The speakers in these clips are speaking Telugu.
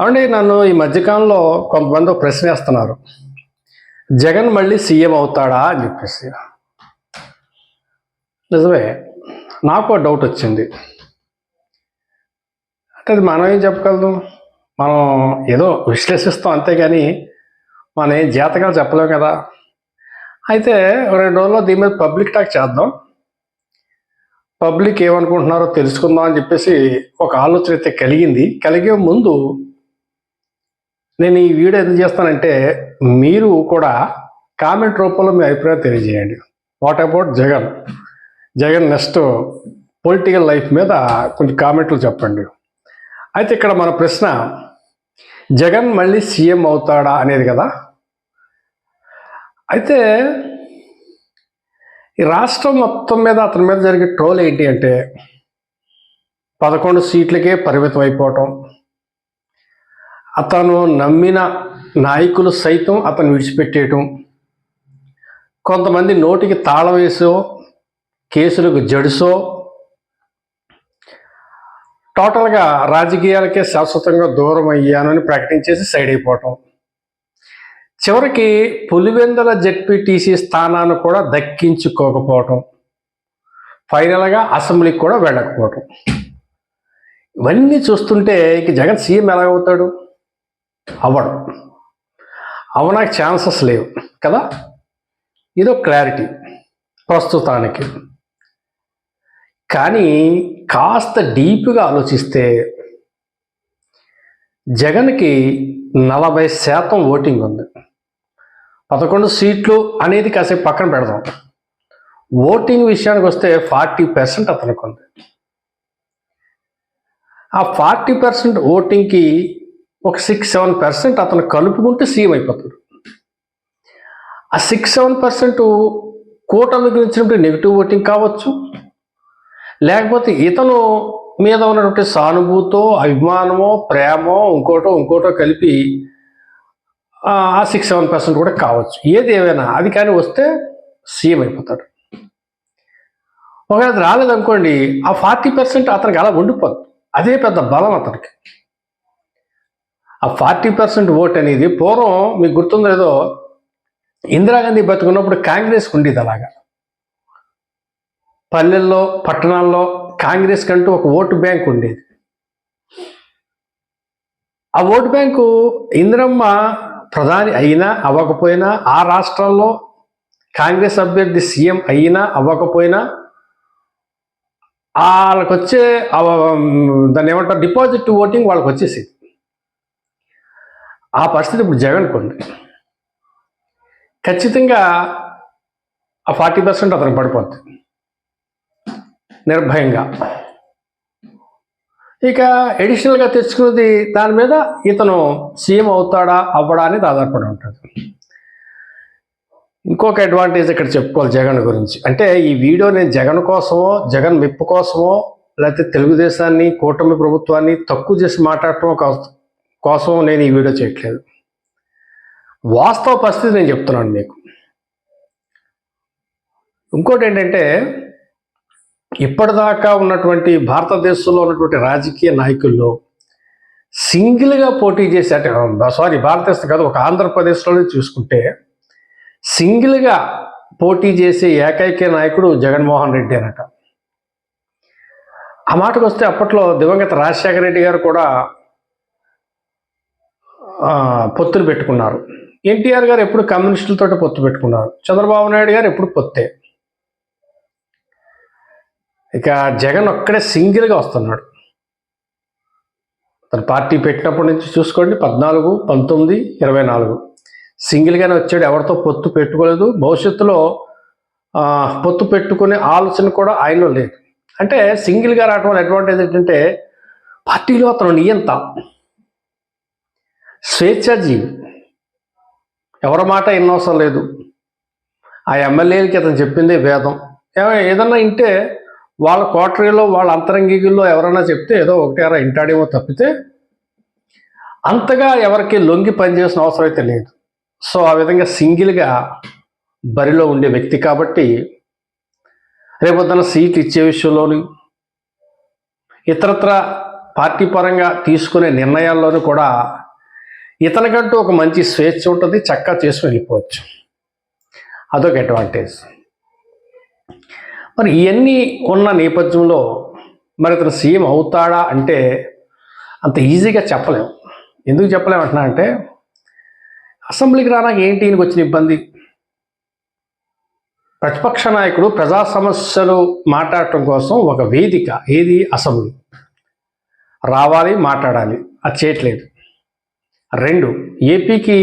అవునండి నన్ను ఈ మధ్యకాలంలో కొంతమంది ప్రశ్న వేస్తున్నారు. జగన్ మళ్ళీ సీఎం అవుతాడా అని చెప్పేసి. నిజమే నాకు ఒక డౌట్ వచ్చింది. అంటే అది మనం ఏం చెప్పగలదు? మనం ఏదో విశ్లేషిస్తాం అంతేగాని మనం ఏం జాతకాలు చెప్పలేం కదా. అయితే రెండు రోజుల్లో దీని మీద పబ్లిక్ టాక్ చేద్దాం. పబ్లిక్ ఏమనుకుంటున్నారో తెలుసుకుందాం అని చెప్పేసి ఒక ఆలోచన అయితే కలిగింది. కలిగే ముందు నేను ఈ వీడియో ఎందుకు చేస్తానంటే మీరు కూడా కామెంట్ రూపంలో మీ అభిప్రాయం తెలియజేయండి. What about Jagan? Jagan next political life మీద కొంచెం కామెంట్లు చెప్పండి. అయితే ఇక్కడ మన ప్రశ్న జగన్ మళ్ళీ సీఎం అవుతాడా అనేది కదా? అయితే ఈ రాష్ట్రం మొత్తం మీద అతని మీద జరిగే ట్రోల్ ఏంటి అంటే పదకొండు సీట్లకే పరిమితం అయిపోవటం అతను నమ్మిన నాయకులు సైతం అతను విడిచిపెట్టేయటం. కొంతమంది నోటికి తాళం వేసో కేసులకు జడుసో టోటల్గా రాజకీయాలకే శాశ్వతంగా దూరం అయ్యానని ప్రకటించేసి సైడ్ అయిపోవటం. చివరికి పులివెందల జెడ్పీటీసీ స్థానాన్ని కూడా దక్కించుకోకపోవటం. ఫైనల్గా అసెంబ్లీకి కూడా వెళ్ళకపోవటం. ఇవన్నీ చూస్తుంటే ఇక జగన్ సీఎం ఎలాగవుతాడు? అవ్వడు అవడానికి ఛాన్సెస్ లేవు కదా? ఇదో క్లారిటీ ప్రస్తుతానికి. కానీ కాస్త డీప్గా ఆలోచిస్తే జగన్కి నలభై శాతం ఓటింగ్ ఉంది. పదకొండు సీట్లు అనేది కాసేపు పక్కన పెడదాం. ఓటింగ్ విషయానికి వస్తే ఫార్టీ పర్సెంట్ అతనికి ఉంది. ఆ ఫార్టీ పర్సెంట్ ఓటింగ్కి ఒక సిక్స్ సెవెన్ పర్సెంట్ అతను కలుపుకుంటే సీఎం అయిపోతాడు. ఆ సిక్స్ సెవెన్ పర్సెంట్ కూటమి గురించినప్పుడు నెగిటివ్ ఓటింగ్ కావచ్చు. లేకపోతే ఇతను మీద ఉన్నటువంటి సానుభూతో అభిమానమో ప్రేమో ఇంకోటో ఇంకోటో కలిపి ఆ సిక్స్ సెవెన్ పర్సెంట్ కూడా కావచ్చు. ఏది ఏమైనా అది కానీ వస్తే సీఎం అయిపోతాడు. ఒకవేళ రాలేదనుకోండి ఆ ఫార్టీ పర్సెంట్ అతనికి అలా ఉండిపోదు అదే పెద్ద బలం అతనికి. ఆ ఫార్టీ పర్సెంట్ ఓట్ అనేది పూర్వం మీకు గుర్తుందో లేదో ఇందిరాగాంధీ బతుకున్నప్పుడు కాంగ్రెస్కి ఉండేది అలాగా. పల్లెల్లో పట్టణాల్లో కాంగ్రెస్ కంటూ ఒక ఓటు బ్యాంక్ ఉండేది. ఆ ఓటు బ్యాంకు ఇందిరమ్మ ప్రధాని అయినా అవ్వకపోయినా ఆ రాష్ట్రాల్లో కాంగ్రెస్ అభ్యర్థి సీఎం అయినా అవ్వకపోయినా వాళ్ళకి వచ్చే దాన్ని ఏమంటారు డిపాజిట్ ఓటింగ్ వాళ్ళకి వచ్చేసింది ఆ పరిస్థితి ఇప్పుడు జగన్కు ఉంది. ఖచ్చితంగా ఆ ఫార్టీ పర్సెంట్ అతను పడిపోద్ది. నిర్భయంగా. ఇక ఎడిషనల్గా తెచ్చుకున్నది దాని మీద ఇతను సీఎం అవుతాడా అవ్వడా అనేది ఆధారపడి ఉంటుంది. ఇంకొక అడ్వాంటేజ్ ఇక్కడ చెప్పుకోవాలి జగన్ గురించి. అంటే ఈ వీడియో నేను జగన్ కోసమో జగన్ మెప్పు కోసమో లేకపోతే తెలుగుదేశాన్ని కూటమి ప్రభుత్వాన్ని తక్కువ చేసి మాట్లాడటం కోసం నేను ఈ వీడియో చేయట్లేదు. వాస్తవ పరిస్థితి నేను చెప్తున్నాను మీకు. ఇంకోటి ఏంటంటే ఇప్పటిదాకా ఉన్నటువంటి భారతదేశంలో ఉన్నటువంటి రాజకీయ నాయకుల్లో సింగిల్గా పోటీ చేసే అంటే సారీ భారతదేశం కాదు ఒక ఆంధ్రప్రదేశ్లోనే చూసుకుంటే సింగిల్గా పోటీ చేసే ఏకైక నాయకుడు జగన్మోహన్ రెడ్డి అనట. ఆ మాటకు వస్తే అప్పట్లో దివంగత రాజశేఖర రెడ్డి గారు కూడా పొత్తులు పెట్టుకున్నారు. ఎన్టీఆర్ గారు ఎప్పుడు కమ్యూనిస్టులతో పొత్తు పెట్టుకున్నారు. చంద్రబాబు నాయుడు గారు ఎప్పుడు పొత్తే. ఇక జగన్ ఒక్కడే సింగిల్గా వస్తున్నాడు. తన పార్టీ పెట్టినప్పటి నుంచి చూసుకోండి పద్నాలుగు పంతొమ్మిది ఇరవై నాలుగు. సింగిల్గానే వచ్చాడు ఎవరితో పొత్తు పెట్టుకోలేదు. భవిష్యత్తులో పొత్తు పెట్టుకునే ఆలోచన కూడా ఆయనలో లేదు. అంటే సింగిల్గా రావడం వల్ల అడ్వాంటేజ్ ఏంటంటే పార్టీలో అతను నియంత. స్వేచ్ఛాజీవి. ఎవరి మాట ఎన్నవసరం లేదు. ఆ ఎమ్మెల్యేలకి అతను చెప్పిందే వేదం. ఏదన్నా ఇంటే వాళ్ళ కోటరీలో వాళ్ళ అంతరంగికుల్లో ఎవరైనా చెప్తే ఏదో ఒకటేరా ఇంటాడేమో తప్పితే అంతగా ఎవరికి లొంగి పనిచేసిన అవసరం అయితే లేదు. సో ఆ విధంగా సింగిల్గా బరిలో ఉండే వ్యక్తి కాబట్టి రేపొద్దున సీట్లు ఇచ్చే విషయంలోని ఇతరత్ర పార్టీ పరంగా తీసుకునే నిర్ణయాల్లోనూ కూడా ఇతనికంటూ ఒక మంచి స్వేచ్ఛ ఉంటుంది చక్కగా చేసుకుని వెళ్ళిపోవచ్చు. అదొక అడ్వాంటేజ్ మరి ఇవన్నీ ఉన్న నేపథ్యంలో మరి ఇతను సీఎం అవుతాడా అంటే అంత ఈజీగా చెప్పలేము ఎందుకు చెప్పలేము అంటున్నా అంటే అసెంబ్లీకి రానాక ఏంటి ఈయనకి వచ్చిన ఇబ్బంది? ప్రతిపక్ష నాయకుడు ప్రజా సమస్యలు మాట్లాడటం కోసం ఒక వేదిక ఏది? అసెంబ్లీ. రావాలి మాట్లాడాలి. అది చేయట్లేదు. రెండు ఏపీకి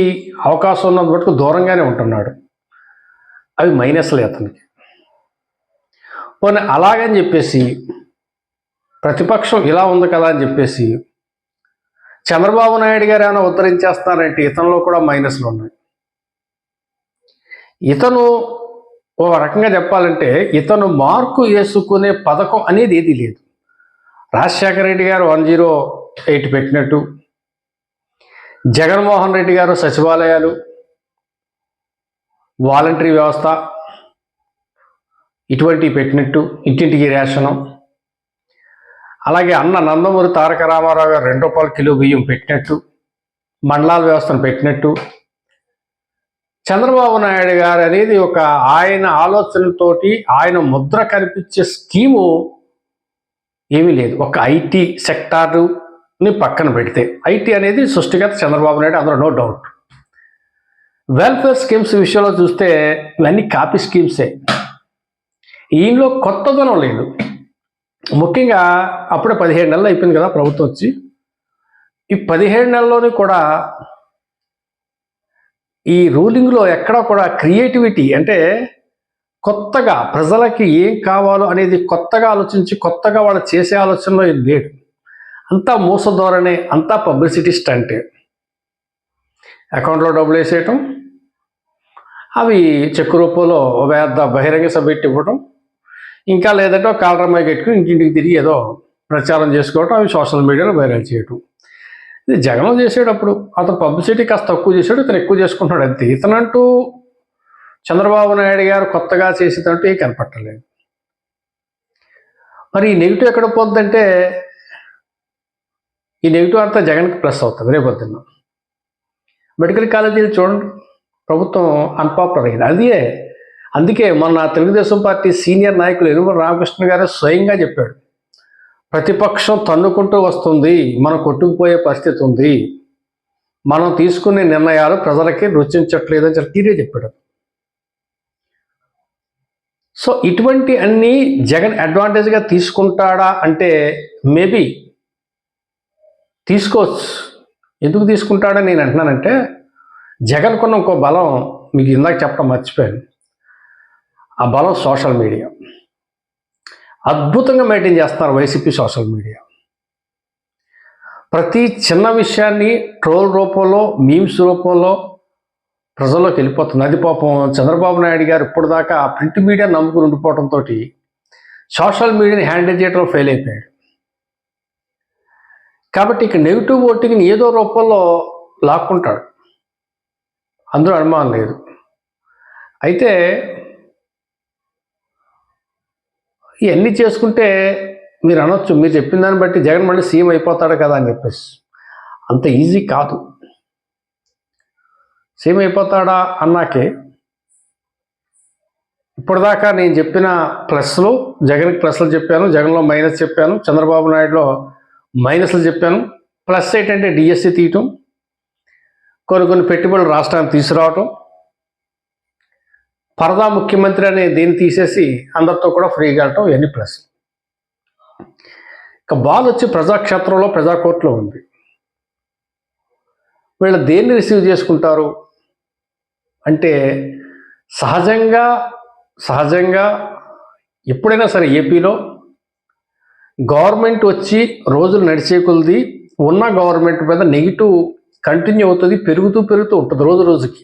అవకాశం ఉన్నంత మటుకు దూరంగానే ఉంటున్నాడు. అవి మైనస్లే అతనికి. పోనీ అలాగని చెప్పేసి ప్రతిపక్షం ఇలా ఉంది కదా అని చెప్పేసి చంద్రబాబు నాయుడు గారు ఏమైనా ఉత్తరించేస్తున్నారంటే ఇతనిలో కూడా మైనస్లు ఉన్నాయి. ఇతను ఓ రకంగా చెప్పాలంటే ఇతను మార్కు వేసుకునే పథకం అనేది ఏది లేదు. రాజశేఖర రెడ్డి గారు వన్ జీరో ఎయిట్ పెట్టినట్టు జగన్మోహన్ రెడ్డి గారు సచివాలయాలు వాలంటరీ వ్యవస్థ ఇటువంటివి పెట్టినట్టు ఇంటింటికి రేషను. అలాగే అన్న నందమూరి తారక రామారావు గారు రెండు రూపాయల కిలో బియ్యం పెట్టినట్టు మండలాల వ్యవస్థను పెట్టినట్టు. చంద్రబాబు నాయుడు గారు అనేది ఒక ఆయన ఆలోచనతోటి ఆయన ముద్ర కనిపించే స్కీము ఏమీ లేదు. ఒక ఐటీ ని పక్కన పెడితే ఐటీ అనేది సృష్టిగత చంద్రబాబు నాయుడు అందులో నో డౌట్ వెల్ఫేర్ స్కీమ్స్ విషయంలో చూస్తే ఇవన్నీ కాపీ స్కీమ్సే ఈయనలో కొత్తదనం లేదు. ముఖ్యంగా అప్పుడే పదిహేడు నెలలు అయిపోయింది కదా ప్రభుత్వం వచ్చి. ఈ పదిహేడు నెలల్లోని కూడా ఈ రూలింగ్లో ఎక్కడా కూడా క్రియేటివిటీ అంటే కొత్తగా ప్రజలకి ఏం కావాలో అనేది కొత్తగా ఆలోచించి కొత్తగా వాళ్ళు చేసే ఆలోచనలో ఇది లేడు అంతా మూస ధోరణి అంతా పబ్లిసిటీ స్టంటే. అకౌంట్లో డబ్బులు వేసేయటం అవి చెక్కు రూపంలో వేద్ద బహిరంగ సభ పెట్టి ఇవ్వటం ఇంకా లేదంటే ఒక కాలరమ్మాయి కట్టుకుని ఇంటింటికి తిరిగి ఏదో ప్రచారం చేసుకోవటం అవి సోషల్ మీడియాలో వైరల్ చేయటం. ఇది జగనం చేసేటప్పుడు అతను పబ్లిసిటీ కాస్త తక్కువ చేసాడు ఇతను ఎక్కువ చేసుకుంటున్నాడు. అంతే ఇతనంటూ చంద్రబాబు నాయుడు గారు కొత్తగా చేసేదంటూ ఏ కనపట్టలేదు మరి ఈ నెగిటివ్ ఎక్కడ పోద్దంటే ఈ నెగిటివ్ అంతా జగన్కి ప్లస్ అవుతుంది రేపొద్దున్న మెడికల్ కాలేజీలు చూడండి. ప్రభుత్వం అన్పాపులర్ అయింది. అదే అందుకే మొన్న తెలుగుదేశం పార్టీ సీనియర్ నాయకులు ఎనుమల రామకృష్ణ గారు స్వయంగా చెప్పాడు. ప్రతిపక్షం తన్నుకుంటూ వస్తుంది. మనం కొట్టుకుపోయే పరిస్థితి ఉంది. మనం తీసుకునే నిర్ణయాలు ప్రజలకి రుచించట్లేదని చెప్పి క్లియర్గా చెప్పాడు. సో ఇటువంటి అన్ని జగన్ అడ్వాంటేజ్గా తీసుకుంటాడా అంటే మేబీ తీసుకోవచ్చు. ఎందుకు తీసుకుంటాడని నేను అంటున్నానంటే జగన్కున్న ఇంకో బలం మీకు ఇందాక చెప్పడం మర్చిపోయాను. ఆ బలం సోషల్ మీడియా. అద్భుతంగా మెయింటైన్ చేస్తున్నారు వైసీపీ సోషల్ మీడియా. ప్రతి చిన్న విషయాన్ని ట్రోల్ రూపంలో మీమ్స్ రూపంలో ప్రజల్లోకి వెళ్ళిపోతుంది. అది పాపం చంద్రబాబు నాయుడు గారు ఇప్పుడు దాకా ప్రింట్ మీడియా నమ్ముకుని ఉండిపోవడంతో సోషల్ మీడియాని హ్యాండిల్ చేయడంలో ఫెయిల్ అయిపోయాడు. కాబట్టి ఇక నెగిటివ్ ఓటింగ్ని ఏదో రూపంలో లాక్కుంటాడు. అందులో అనుమానం లేదు. అయితే ఇవన్నీ చేసుకుంటే మీరు అనొచ్చు మీరు చెప్పిన దాన్ని బట్టి జగన్ మళ్ళీ సీఎం అయిపోతాడు కదా అని చెప్పేసి. అంత ఈజీ కాదు. సీఎం అయిపోతాడా అన్నాకే ఇప్పటిదాకా నేను చెప్పిన ప్లస్లు జగన్కి ప్లస్లు చెప్పాను జగన్లో మైనస్ చెప్పాను చంద్రబాబు నాయుడులో మైనస్లు చెప్పాను. ప్లస్ ఏంటంటే డిఎస్సి తీయటం కొన్ని కొన్ని పెట్టుబడులు రాష్ట్రానికి తీసుకురావటం పరదా ముఖ్యమంత్రి అనే దీన్ని తీసేసి అందరితో కూడా ఫ్రీగా వెళ్ళటం ఇవన్నీ ప్లస్. ఇక బాల్ వచ్చి ప్రజాక్షేత్రంలో ప్రజాకోర్టులో ఉంది. వీళ్ళు దేన్ని రిసీవ్ చేసుకుంటారు? అంటే సహజంగా సహజంగా ఎప్పుడైనా సరే ఏపీలో గవర్నమెంట్ వచ్చి రోజులు నడిచే కొలది ఉన్న గవర్నమెంట్ మీద నెగిటివ్ కంటిన్యూ అవుతుంది పెరుగుతూ పెరుగుతూ ఉంటుంది రోజు రోజుకి.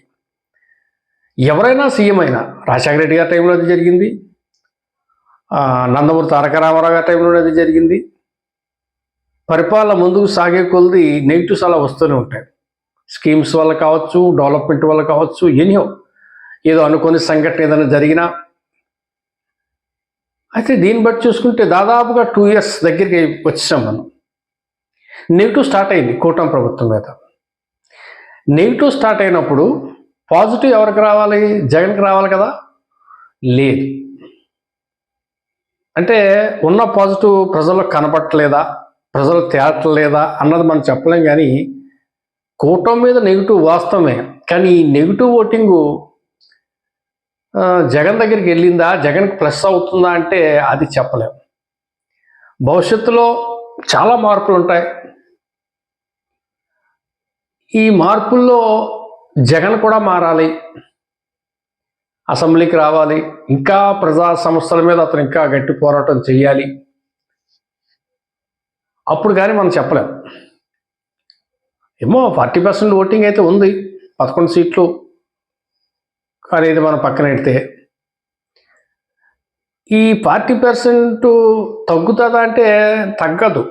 ఎవరైనా సీఎం అయినా రాజశేఖర రెడ్డి గారి టైంలో అది జరిగింది. నందమూరి తారక రామారావు గారి టైంలో అది జరిగింది. పరిపాలన ముందుకు సాగే కొలది నెగిటివ్స్ అలా వస్తూనే ఉంటాయి. స్కీమ్స్ వల్ల కావచ్చు డెవలప్మెంట్ వల్ల కావచ్చు ఎనియో ఏదో అనుకోని సంఘటన ఏదైనా జరిగినా అయితే దీన్ని బట్టి చూసుకుంటే దాదాపుగా టూ ఇయర్స్ దగ్గరికి వచ్చాం మనం. నెగిటివ్ స్టార్ట్ అయింది కూటమి ప్రభుత్వం మీద. నెగిటివ్ స్టార్ట్ అయినప్పుడు పాజిటివ్ ఎవరికి రావాలి? జగన్కి రావాలి కదా? లేదు. అంటే ఉన్న పాజిటివ్ ప్రజల్లో కనపట్టలేదా ప్రజలు తేటలేదా అన్నది మనం చెప్పలేం కానీ కూటమి మీద నెగిటివ్ వాస్తవమే. కానీ ఈ నెగిటివ్ ఓటింగు జగన్ దగ్గరికి వెళ్ళిందా? జగన్కి ప్లస్ అవుతుందా అంటే అది చెప్పలేం. భవిష్యత్తులో చాలా మార్పులు ఉంటాయి. ఈ మార్పుల్లో జగన్ కూడా మారాలి. అసెంబ్లీకి రావాలి. ఇంకా ప్రజా సంస్థల మీద అతను ఇంకా గట్టి పోరాటం చేయాలి అప్పుడు కానీ మనం చెప్పలేం. ఏమో ఫార్టీ పర్సెంట్ ఓటింగ్ అయితే ఉంది. పదకొండు సీట్లు. అనేది మనం పక్కన పెడితే ఈ ఫార్టీ పర్సెంట్ తగ్గుతుందా అంటే తగ్గదు.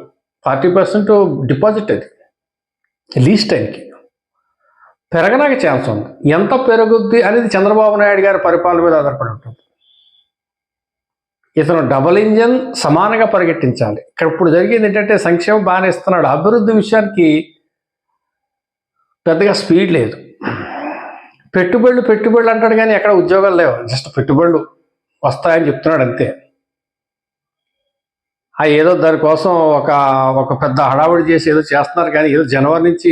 ఫార్టీ పర్సెంట్ డిపాజిట్ అది లీస్ట్ టైంకి. పెరగడానికి ఛాన్స్ ఉంది. ఎంత పెరుగుద్ది అనేది చంద్రబాబు నాయుడు గారి పరిపాలన మీద ఆధారపడి ఉంటుంది. ఇతను డబుల్ ఇంజన్ సమానంగా పరిగెట్టించాలి. ఇక్కడ ఇప్పుడు జరిగేది ఏంటంటే సంక్షేమం బాగానే ఇస్తున్నాడు. అభివృద్ధి విషయానికి పెద్దగా స్పీడ్ లేదు. పెట్టుబడులు పెట్టుబడులు అంటాడు కానీ ఎక్కడ ఉద్యోగాలు లేవు. జస్ట్ పెట్టుబడులు వస్తాయని చెప్తున్నాడు అంతే. ఆ ఏదో దానికోసం ఒక ఒక పెద్ద హడావుడి చేసి ఏదో చేస్తున్నారు కానీ ఏదో జనవరి నుంచి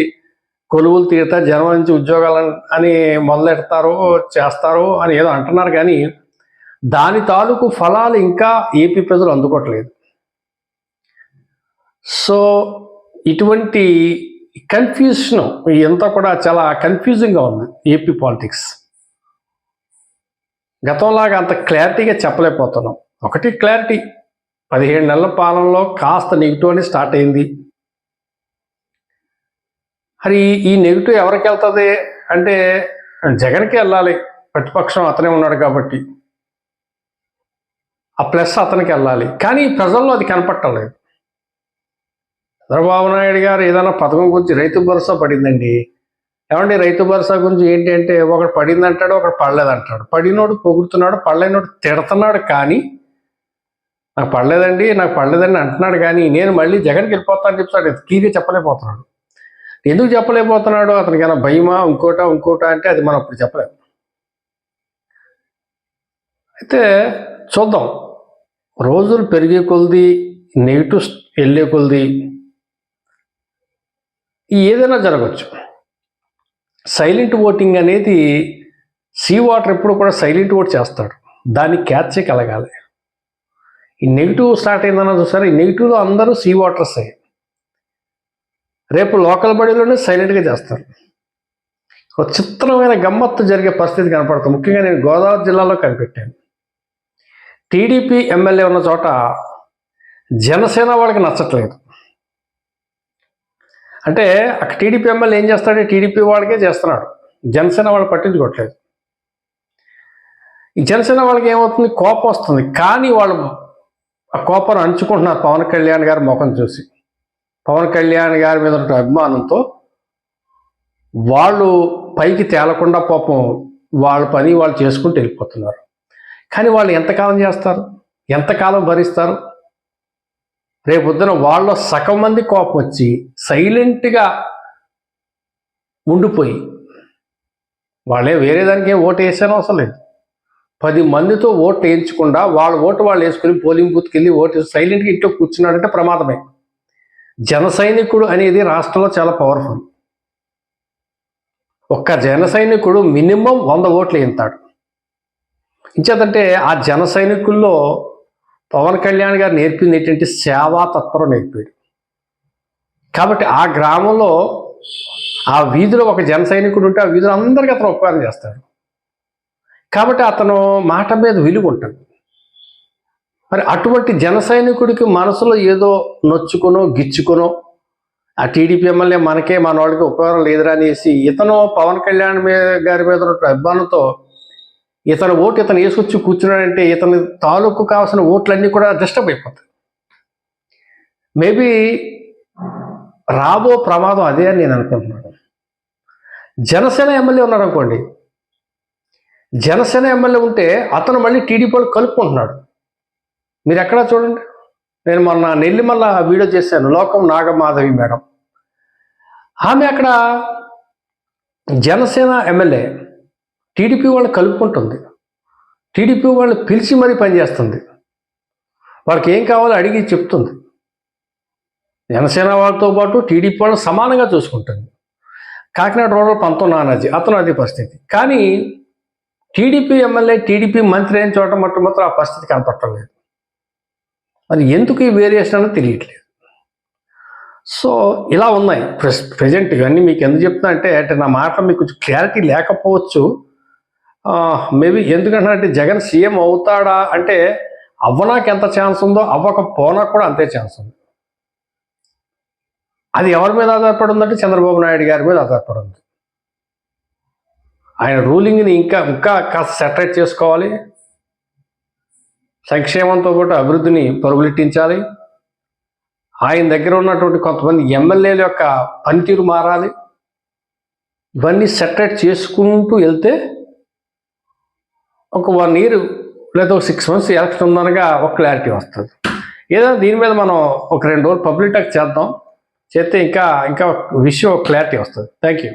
కొలువులు తీరుతారు జనవరి నుంచి ఉద్యోగాలు అని మొదలెడతారు చేస్తారు అని ఏదో అంటున్నారు కానీ దాని తాలూకు ఫలాలు ఇంకా ఏపీ ప్రజలు అందుకోవట్లేదు. సో ఇటువంటి కన్ఫ్యూషన్ ఇదంతా కూడా చాలా కన్ఫ్యూజింగ్గా ఉంది ఏపీ పాలిటిక్స్ గతంలాగా అంత క్లారిటీగా చెప్పలేకపోతున్నాం. ఒకటి క్లారిటీ పదిహేడు నెలల పాలనలో కాస్త నెగిటివ్ అని స్టార్ట్ అయింది. మరి ఈ నెగిటివ్ ఎవరికి వెళ్తుంది? అంటే జగన్కి వెళ్ళాలి. ప్రతిపక్షం అతనే ఉన్నాడు కాబట్టి. ఆ ప్లస్ అతనికి వెళ్ళాలి. కానీ ప్రజల్లో అది కనపట్టలేదు చంద్రబాబు నాయుడు గారు ఏదైనా పథకం గురించి రైతు భరోసా పడిందండి. ఏమండి రైతు భరోసా గురించి ఏంటి అంటే ఒకడు పడింది అంటాడు ఒకడు పడలేదంటాడు. పడినోడు పొగుడుతున్నాడు పడలేనోడు తిడుతున్నాడు కానీ నాకు పడలేదండి నాకు పడలేదండి అంటున్నాడు కానీ నేను మళ్ళీ జగన్కి వెళ్ళిపోతానని చెప్తాడు క్లియర్గా చెప్పలేకపోతున్నాడు. ఎందుకు చెప్పలేకపోతున్నాడు? అతనికి ఏమైనా భయమా ఇంకోటా ఇంకోటా అంటే అది మనం ఇప్పుడు చెప్పలేము అయితే చూద్దాం. రోజులు పెరిగే కొలది నెగిటివ్ వెళ్ళే కొలది ఏదైనా జరగచ్చు. సైలెంట్ ఓటింగ్ అనేది సీ వాటర్ ఎప్పుడు కూడా సైలెంట్ ఓట్ చేస్తాడు. దాన్ని క్యాచ్ చేయగలగాలి. ఈ నెగిటివ్ స్టార్ట్ అయిందన్న చూసారా? ఈ నెగిటివ్లో అందరూ సీ వాటర్స్ అయ్యి రేపు లోకల్ బడిలోనే సైలెంట్గా చేస్తారు. ఒక చిత్రమైన గమ్మత్తు జరిగే పరిస్థితి కనపడుతుంది. ముఖ్యంగా నేను గోదావరి జిల్లాలో కనిపెట్టాను. టీడీపీ ఎమ్మెల్యే ఉన్న చోట జనసేన వాళ్ళకి నచ్చట్లేదు. అంటే అక్కడ టీడీపీ ఎమ్మెల్యే ఏం చేస్తాడు? టీడీపీ వాళ్ళకే చేస్తున్నాడు. జనసేన వాళ్ళు పట్టించుకోవట్లేదు. ఈ జనసేన వాళ్ళకి ఏమవుతుంది? కోపం వస్తుంది. కానీ వాళ్ళు ఆ కోపం అంచుకుంటున్నారు పవన్ కళ్యాణ్ గారి ముఖం చూసి. పవన్ కళ్యాణ్ గారి మీద ఉన్న అభిమానంతో వాళ్ళు పైకి తేలకుండా పాపం వాళ్ళ పని వాళ్ళు చేసుకుంటూ వెళ్ళిపోతున్నారు. కానీ వాళ్ళు ఎంతకాలం చేస్తారు? ఎంతకాలం భరిస్తారు? రేపొద్దున వాళ్ళ సగం మంది కోపం వచ్చి సైలెంట్గా ఉండిపోయి వాళ్ళే వేరే దానికి ఏం ఓటు వేసాను అవసరం లేదు. పది మందితో ఓటు వేయించకుండా వాళ్ళ ఓటు వాళ్ళు వేసుకుని పోలింగ్ బూత్కి వెళ్ళి ఓటు సైలెంట్గా ఇంట్లో కూర్చున్నాడంటే ప్రమాదమే. జన సైనికుడు అనేది రాష్ట్రంలో చాలా పవర్ఫుల్. ఒక్క జన సైనికుడు మినిమం వంద ఓట్లు వేయింతాడు. ఇంచేతంటే ఆ జన సైనికుల్లో పవన్ కళ్యాణ్ గారు నేర్పింది ఏంటంటే సేవా తత్పరం నేర్పాడు. కాబట్టి ఆ గ్రామంలో ఆ వీధిలో ఒక జన సైనికుడు ఉంటే ఆ వీధిలో అందరికీ అతను ఉపకారం చేస్తాడు. కాబట్టి అతను మాట మీద విలువ ఉంటుంది. మరి అటువంటి జన సైనికుడికి మనసులో ఏదో నొచ్చుకునో గిచ్చుకునో ఆ టీడీపీ ఎమ్మెల్యే మనకే మన వాళ్ళకి ఉపకారం లేదురా అనేసి ఇతను పవన్ కళ్యాణ్ మీద గారి మీద ఉన్న అభిమానంతో ఇతను ఓటు ఇతను వేసుకొచ్చి కూర్చున్నాడంటే ఇతని తాలూకు కావాల్సిన ఓట్లన్నీ కూడా డిస్టర్బ్ అయిపోతాయి. మేబీ రాబో ప్రమాదం అదే అని నేను అనుకుంటున్నాను. జనసేన ఎమ్మెల్యే ఉన్నాడు అనుకోండి. జనసేన ఎమ్మెల్యే ఉంటే అతను మళ్ళీ టీడీపీ వాళ్ళు కలుపుకుంటున్నాడు. మీరు ఎక్కడా చూడండి. నేను మొన్న నెల్లిమల్ల వీడియో చేశాను. లోకం నాగమాధవి మేడం. ఆమె అక్కడ జనసేన ఎమ్మెల్యే టీడీపీ వాళ్ళు కలుపుకుంటుంది. టీడీపీ వాళ్ళు పిలిచి మరీ పనిచేస్తుంది. వాళ్ళకి ఏం కావాలో అడిగి చెప్తుంది. జనసేన వాళ్ళతో పాటు టీడీపీ వాళ్ళు సమానంగా చూసుకుంటుంది. కాకినాడ రూరల్ పంతం నానాజీ అతను అదే పరిస్థితి. కానీ టీడీపీ ఎమ్మెల్యే టీడీపీ మంత్రి అయిన చోట మట్టు మాత్రం ఆ పరిస్థితి కనపడటం లేదు. మరి ఎందుకు ఈ వేరియేషన్ అనేది తెలియట్లేదు. సో ఇలా ఉన్నాయి. ప్రెస్ ప్రజెంట్ ఇవన్నీ మీకు ఎందుకు చెప్తున్నా అంటే అంటే నా మాట మీకు కొంచెం క్లారిటీ లేకపోవచ్చు. మేబీ ఎందుకంటే జగన్ సీఎం అవుతాడా అంటే అవ్వనాకి ఎంత ఛాన్స్ ఉందో అవ్వకపోనా కూడా అంతే ఛాన్స్ ఉంది. అది ఎవరి మీద ఆధారపడి ఉందంటే చంద్రబాబు నాయుడు గారి మీద ఆధారపడి ఉంది ఆయన రూలింగ్ని ఇంకా ఇంకా కాస్త సెటరేట్ చేసుకోవాలి. సంక్షేమంతో పాటు అభివృద్ధిని పరుగులెట్టించాలి. ఆయన దగ్గర ఉన్నటువంటి కొంతమంది ఎమ్మెల్యేల యొక్క పనితీరు మారాలి. ఇవన్నీ సెటరేట్ చేసుకుంటూ వెళ్తే ఒక వన్ ఇయర్ లేదా ఒక సిక్స్ మంత్స్ ఎలక్షన్ ఉందనగా ఒక క్లారిటీ వస్తుంది. ఏదో దీని మీద మనం ఒక రెండు రోజులు పబ్లిక్ టాక్ చేద్దాం. చేస్తే ఇంకా ఇంకా విషయం క్లారిటీ వస్తుంది. Thank you